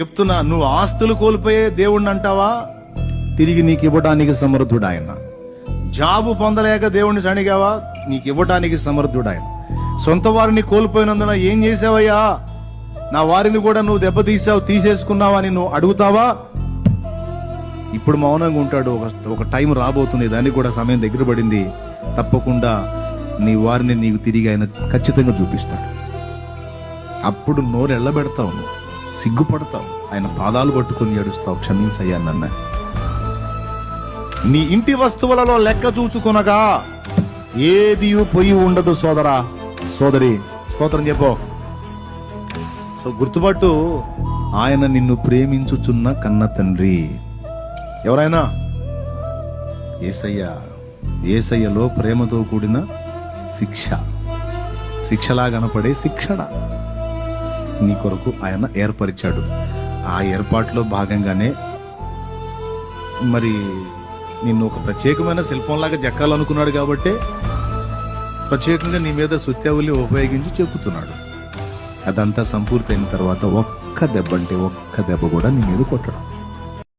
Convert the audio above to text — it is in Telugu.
చెప్తున్నా నువ్వు ఆస్తులు కోల్పోయే దేవుణ్ణి అంటావా తిరిగి నీకు ఇవ్వడానికి సమర్థుడు ఆయన జాబు పొందలేక దేవుణ్ణి సణిగావా? నీకు ఇవ్వడానికి సమర్థుడు ఆయన సొంత వారిని కోల్పోయినందున ఏం చేసావయ్యా నా వారిని కూడా నువ్వు దెబ్బతీసావు తీసేసుకున్నావా అని నువ్వు అడుగుతావా? ఇప్పుడు మౌనంగా ఉంటాడు. ఒక ఒక టైం రాబోతుంది. దానికి కూడా సమయం దగ్గర పడింది. తప్పకుండా నీ వారిని నీకు తిరిగి ఆయన ఖచ్చితంగా చూపిస్తాడు. అప్పుడు నోరు ఎళ్ళబెడతావు నువ్వు. సిగ్గుపడతావు. ఆయన పాదాలు పట్టుకుని ఏడుస్తావు. క్షమించయ్యా నన్న. నీ ఇంటి వస్తువులలో లెక్క చూచుకొనగా ఏది పొయ్యి ఉండదు సోదరా. సోదరి స్తోత్రం చెప్పో. సో గుర్తుపట్టు ఆయన నిన్ను ప్రేమించుచున్న కన్న తండ్రి. ఎవరైనా? ఏసయ్య ఏసయ్యలో ప్రేమతో కూడిన శిక్ష. శిక్షలా కనపడే శిక్షణ. నీ కొరకు ఆయన ఏర్పరిచాడు. ఆ ఏర్పాటులో భాగంగానే మరి నిన్ను ఒక ప్రత్యేకమైన శిల్పంలాగా చెక్కాలనుకున్నాడు కాబట్టి ప్రత్యేకంగా నీ మీద సుత్యావుల్ని ఉపయోగించి చెక్కుతున్నాడు అదంతా సంపూర్తయిన తర్వాత ఒక్క దెబ్బ అంటే ఒక్క దెబ్బ కూడా నీ మీద కొట్టడం.